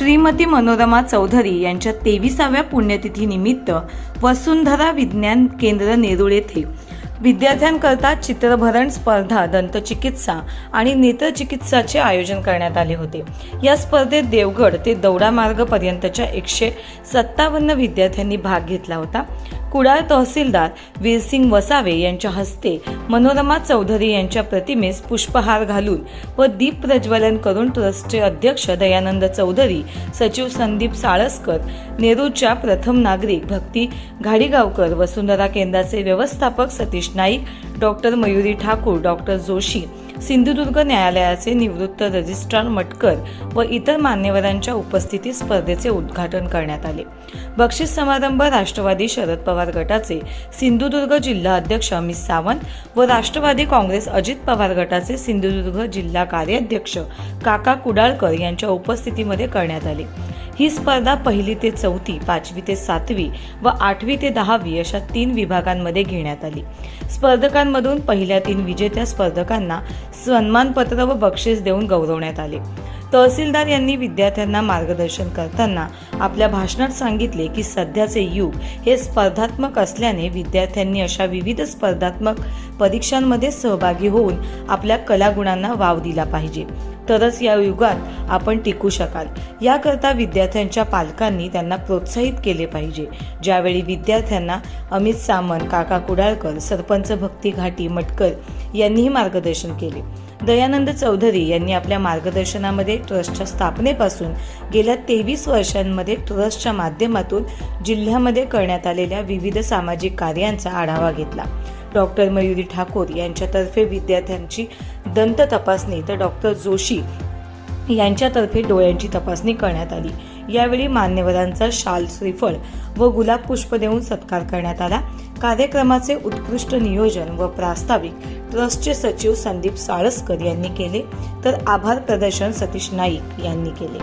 श्रीमती मनोरमा चौधरी यांच्या तेविसाव्या पुण्यतिथीनिमित्त वसुंधरा विज्ञान केंद्र नेरूळ येथे विद्यार्थ्यांकरता चित्रभरण स्पर्धा दंतचिकित्सा आणि नेत्रचिकित्साचे आयोजन करण्यात आले होते. या स्पर्धेत देवगड ते दौडा मार्गपर्यंतच्या एकशे सत्तावन्न विद्यार्थ्यांनी भाग घेतला होता. कुडाळ तहसीलदार वीरसिंग वसावे यांच्या हस्ते मनोरमा चौधरी यांच्या प्रतिमेस पुष्पहार घालून व दीप प्रज्वलन करून ट्रस्टचे अध्यक्ष दयानंद चौधरी सचिव संदीप साळसकर नेहरूच्या प्रथम नागरिक भक्ती घाडीगावकर वसुंधरा केंद्राचे व्यवस्थापक सतीश नाईक डॉक्टर मयुरी ठाकूर डॉक्टर जोशी सिंधुदुर्ग न्यायालयाचे निवृत्त रजिस्ट्रार मटकर व इतर मान्यवरांच्या उपस्थितीत स्पर्धेचे उद्घाटन करण्यात आले. बक्षीस समारंभ राष्ट्रवादी शरद पवार गटाचे सिंधुदुर्ग जिल्हा अध्यक्ष अमित सावंत व राष्ट्रवादी काँग्रेस अजित पवार गटाचे सिंधुदुर्ग जिल्हा कार्याध्यक्ष काका कुडाळकर यांच्या उपस्थितीमध्ये करण्यात आले. ही स्पर्धा पहिली ते चौथी पाचवी ते सातवी व आठवी ते दहावी अशा तीन विभागांमध्ये घेण्यात आली. स्पर्धकांमधून पहिल्या तीन विजेत्या स्पर्धकांना सन्मानपत्र व बक्षीस देऊन गौरवण्यात आले. तहसीलदार यांनी विद्यार्थ्यांना मार्गदर्शन करताना आपल्या भाषणात सांगितले की सध्याचे युग हे स्पर्धात्मक असल्याने विद्यार्थ्यांनी अशा विविध स्पर्धात्मक परीक्षांमध्ये सहभागी होऊन आपल्या कलागुणांना वाव दिला पाहिजे. तरच या युगात आपण टिकू शकाल. याकरता विद्यार्थ्यांच्या पालकांनी त्यांना प्रोत्साहित केले पाहिजे. ज्यावेळी विद्यार्थ्यांना अमित सामंत काका कुडाळकर सरपंच भक्ती घाटी मटकर यांनीही मार्गदर्शन केले. दयानंद चौधरी यांनी आपल्या मार्गदर्शनामध्ये ट्रस्टच्या स्थापनेपासून गेल्या तेवीस वर्षांमध्ये ट्रस्टच्या माध्यमातून जिल्ह्यामध्ये करण्यात आलेल्या विविध सामाजिक कार्यांचा आढावा घेतला. डॉक्टर मयुरी ठाकूर यांच्यातर्फे विद्यार्थ्यांची दंत तपासणी तर डॉक्टर जोशी यांच्यातर्फे डोळ्यांची तपासणी करण्यात आली. यावेळी मान्यवरांचा शाल श्रीफळ व गुलाब पुष्प देऊन सत्कार करण्यात आला. कार्यक्रमाचे उत्कृष्ट नियोजन व प्रास्ताविक ट्रस्टचे सचिव संदीप साळसकर यांनी केले. तर आभार प्रदर्शन सतीश नाईक यांनी केले.